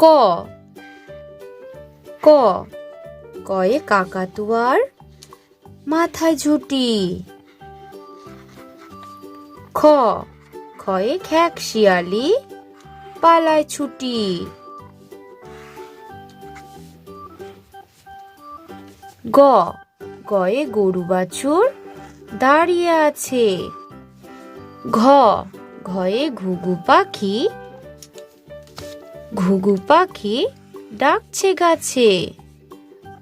ক। ক। কয়ে কাকাতুয়ার মাথায় ঝুটি। খ। খয়ে খ্যাক শিয়ালি পালায় ছুটি। গ। গয়ে গরু বাছুর দাঁড়িয়ে আছে। ঘ। ঘয়ে ঘুঘু পাখি ঘুঘু পাখি ডাকছে গাছে।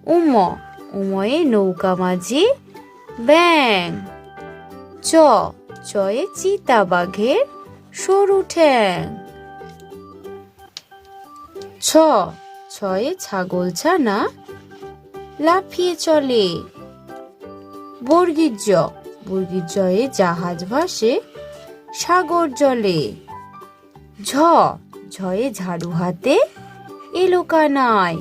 উম, উময়ে নৌকা মাঝি, ব্যাং। চ, চয়ে চিতা বাঘের সরু ঠ্যাং। ছ, ছয়ে ছাগল ছানা লাফিয়ে চলে। বর্গীর জ জয়ে জাহাজ ভাসে সাগর জলে। ঝ ঝয়ে ঝাড়ু হাতে এলো কানায়।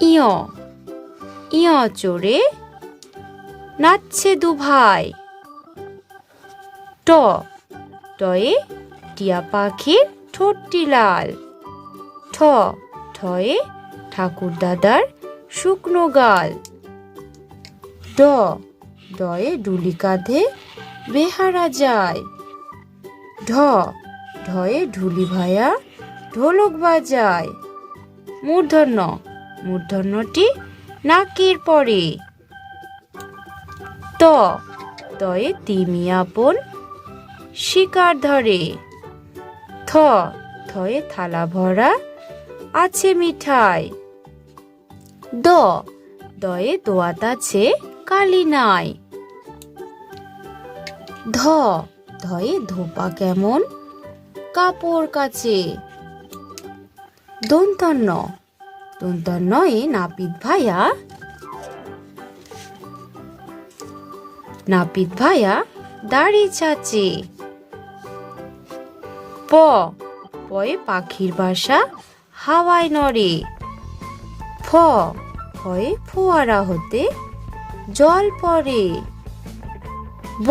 ইয় ইয় চড়ে নাচছে দু ভাই। ট, টয়ে টিয়া পাখির ঠোঁটটি লাল। ঠ, ঠয়ে ঠাকুর দাদার শুকনো গাল। ড ডয়ে ডুলি কাঁধে বেহারা যায়। ঢ। ঢয়ে ঢুলি ভায়া, ঢোলক বাজায়। মূর্ধন্য। মূর্ধন্যটি নাকের পরে। ত। তয়ে তিমি আপন শিকার ধরে। থ। থয়ে থালা ভরা, আছে মিঠাই। দ। দয়ে দোয়াত আছে কালি নাই। ধ। ধয়ে ধোপা কেমন? কাপড় কাছে দন্তন্য দন্তন্নয়ে নাপিত ভাইয়া নাপিত ভাইয়া দাড়ি চাচে। প। পয়ে পাখির বাসা হাওয়ায় নড়ে। ফ। ফয়ে ফোয়ারা হতে জল পড়ে। ব।